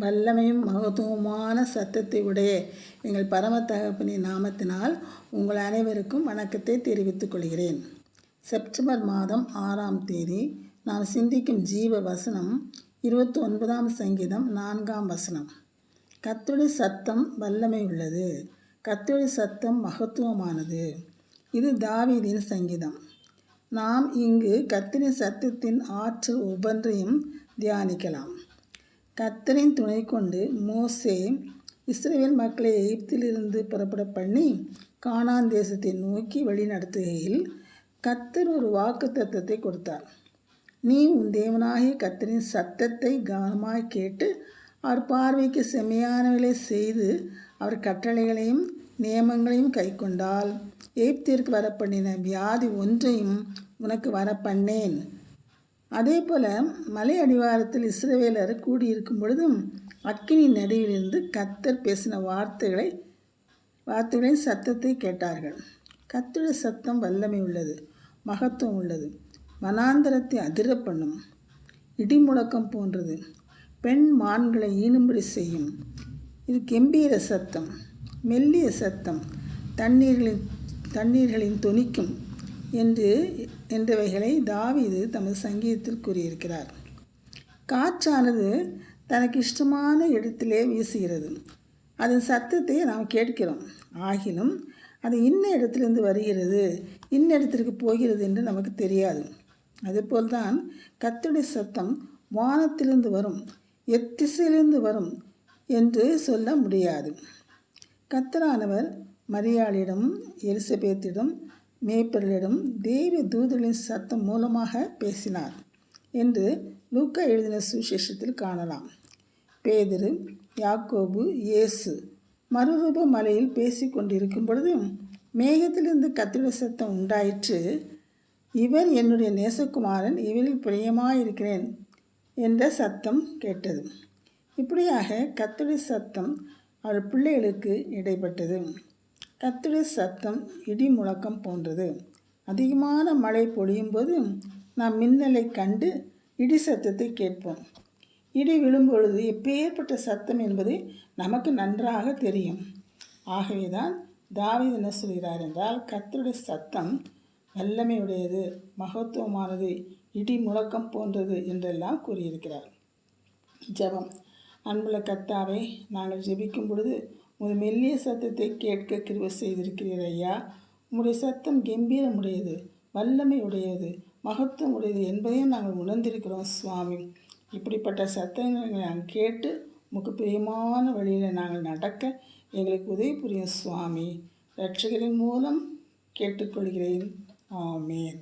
வல்லமையும் மகத்துவமான சத்தத்தை உடைய எங்கள் பரம தகப்பனின் நாமத்தினால் உங்கள் அனைவருக்கும் வணக்கத்தை தெரிவித்துக் கொள்கிறேன். செப்டம்பர் மாதம் ஆறாம் தேதி நாம் சிந்திக்கும் ஜீவ வசனம் இருபத்தி ஒன்பதாம் சங்கீதம் நான்காம் வசனம். கத்துடைய சத்தம் வல்லமை உள்ளது. கத்துடைய சத்தம் மகத்துவமானது. இது தாவீதின் சங்கீதம். நாம் இங்கு கத்தினி சத்தத்தின் ஆற்றல் ஒவ்வொன்றையும் தியானிக்கலாம். கத்தரின் துணை கொண்டு மோசே இஸ்ரேல் மக்களை எகிப்திலிருந்து புறப்பட பண்ணி கானான் தேசத்தை நோக்கி வழிநடத்துகையில் கத்தர் ஒரு வாக்கு தத்துவத்தை கொடுத்தார். நீ உன் தேவனாகிய கத்தரின் சத்தத்தை கவனமாக கேட்டு அவர் பார்வைக்கு செம்மையானவர்களை செய்து அவர் கட்டளைகளையும் நியமங்களையும் கை கொண்டால் எகிப்திற்கு வரப்பண்ணின வியாதி ஒன்றையும் உனக்கு வரப்பண்ணேன். அதே போல் மலை அடிவாரத்தில் இஸ்ரவேலர் கூடியிருக்கும் பொழுதும் அக்கினி நடுவிலிருந்து கத்தர் பேசின வார்த்தைகளை வார்த்தைகளின் சத்தத்தை கேட்டார்கள். கத்துடைய சத்தம் வல்லமை உள்ளது மகத்துவம் உள்ளது. வனாந்தரத்தை அதிர பண்ணும் இடிமுழக்கம் போன்றது. பெண் மான்களை ஈனும்படி செய்யும். இது கெம்பீர சத்தம் மெல்லிய சத்தம். தண்ணீர்களின் தண்ணீர்களின் தொனிக்கும். என்று என்றவைகளை தாவீது தமது சங்கீதத்தில் கூறியிருக்கிறார். காற்றானது தனக்கு இஷ்டமான இடத்திலே வீசுகிறது. அதன் சத்தத்தை நாம் கேட்கிறோம். ஆகிலும் அது இன்ன இடத்திலிருந்து வருகிறது இன்ன இடத்திற்கு போகிறது என்று நமக்கு தெரியாது. அதுபோல்தான் கத்துடைய சத்தம் வானத்திலிருந்து வரும் எத்திசையிலிருந்து வரும் என்று சொல்ல முடியாது. கத்தரானவர் மரியாளிடம் எலிசபேத்திடம் மேய்ப்பர்களிடம் தேவ தூதர்களின் சத்தம் மூலமாக பேசினார் என்று லூக்கா எழுதின சுவிசேஷத்தில் காணலாம். பேதரு யாக்கோபு இயேசு மறுரூப மலையில் பேசி கொண்டிருக்கும் பொழுது மேகத்திலிருந்து கத்திர சத்தம் உண்டாயிற்று இவர் என்னுடைய நேசகுமாரன் இவரில் பிரியமாயிருக்கிறேன் என்ற சத்தம் கேட்டது. இப்படியாக கத்துடைய சத்தம் அவர் பிள்ளைகளுக்கு இடைப்பட்டது. கத்துடைய சத்தம் இடி முழக்கம் போன்றது. அதிகமான மழை பொழியும் போது நாம் மின்னலை கண்டு இடி சத்தத்தை கேட்போம். இடி விழும்பொழுது எப்பேற்பட்ட சத்தம் என்பது நமக்கு நன்றாக தெரியும். ஆகவேதான் தான் என்ன சொல்கிறார் என்றால் கத்தருடைய சத்தம் வல்லமையுடையது மகத்துவமானது இடி முழக்கம் போன்றது என்றெல்லாம் கூறியிருக்கிறார். ஜெபம். அன்புள்ள கத்தாவை நாங்கள் ஜெபிக்கும் பொழுது ஒரு மெல்லிய சத்தத்தை கேட்க கிருவ செய்திருக்கிறீர் ஐயா. உங்களுடைய சத்தம் கம்பீரமுடையது வல்லமை உடையது மகத்துவம் உடையது என்பதையும் நாங்கள் உணர்ந்திருக்கிறோம் சுவாமி. இப்படிப்பட்ட சத்தங்களை நாங்கள் கேட்டு உமக்கு பிரியமான வழியில் நாங்கள் நடக்க எங்களுக்கு உதவி புரியும் சுவாமி. ரட்சகரின் மூலம் கேட்டுக்கொள்கிறேன். ஆமேன்.